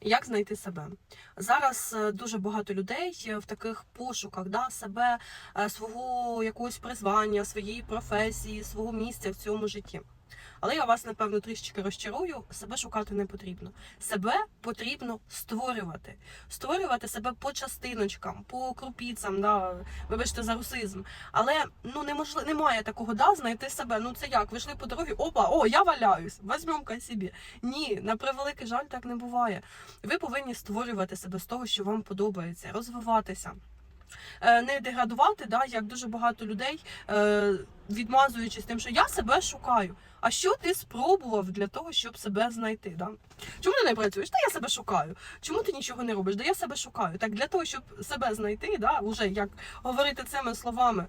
Як знайти себе? Зараз е, дуже багато людей е, в таких пошуках да, себе, е, свого якогось призвання, своєї професії, свого місця в цьому житті. Але я вас, напевно, трішечки розчарую, себе шукати не потрібно. Себе потрібно створювати. Створювати себе по частиночкам, по крупіцям, да, вибачте за русизм. Але ну неможливо, немає такого да, знайти себе. Ну це як? Ви йшли по дорозі, опа, о, я валяюсь, візьмемо собі. Ні, на превеликий жаль, так не буває. Ви повинні створювати себе з того, що вам подобається, розвиватися. Е, Не деградувати, да, як дуже багато людей, е, відмазуючись тим, що я себе шукаю. А що ти спробував для того, щоб себе знайти? Да? Чому ти не працюєш? Та я себе шукаю. Чому ти нічого не робиш? Да я себе шукаю. Так для того, щоб себе знайти, да, уже як говорити цими словами.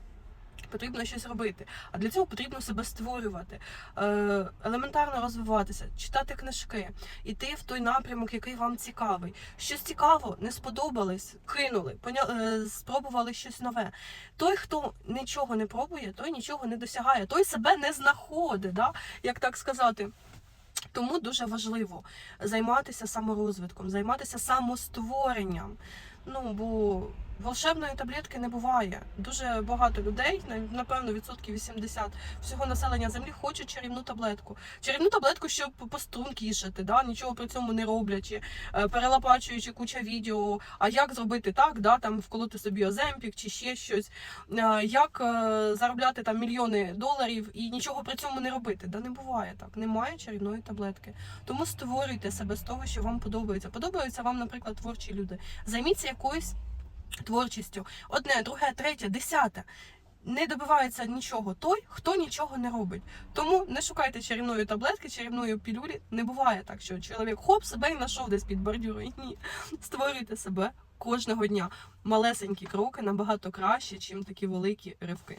Потрібно щось робити, а для цього потрібно себе створювати, е, елементарно розвиватися, читати книжки, йти в той напрямок, який вам цікавий. Щось цікаво, не сподобалось, кинули, е, спробували щось нове. Той, хто нічого не пробує, той нічого не досягає, той себе не знаходить, да? як так сказати. Тому дуже важливо займатися саморозвитком, займатися самостворенням. Ну бо волшебної таблетки не буває. Дуже багато людей, напевно, відсотків 80 всього населення землі хочуть чарівну таблетку. Чарівну таблетку, щоб пострункішати, да? нічого при цьому не роблячи, е, перелапачуючи куча відео. А як зробити так, да? там вколоти собі оземпік чи ще щось, Е, як е, заробляти там мільйони доларів і нічого при цьому не робити. Да не буває так. Немає чарівної таблетки. Тому створюйте себе з того, що вам подобається. Подобаються вам, наприклад, творчі люди. Займіться якоюсь творчістю. Одне, друге, третє, десяте. Не добивається нічого той, хто нічого не робить. Тому не шукайте чарівної таблетки, чарівної пілюлі. Не буває так, що чоловік хоп себе і знайшов десь під бордюрою. Ні. Створюйте себе кожного дня. Малесенькі кроки набагато краще, ніж такі великі ривки.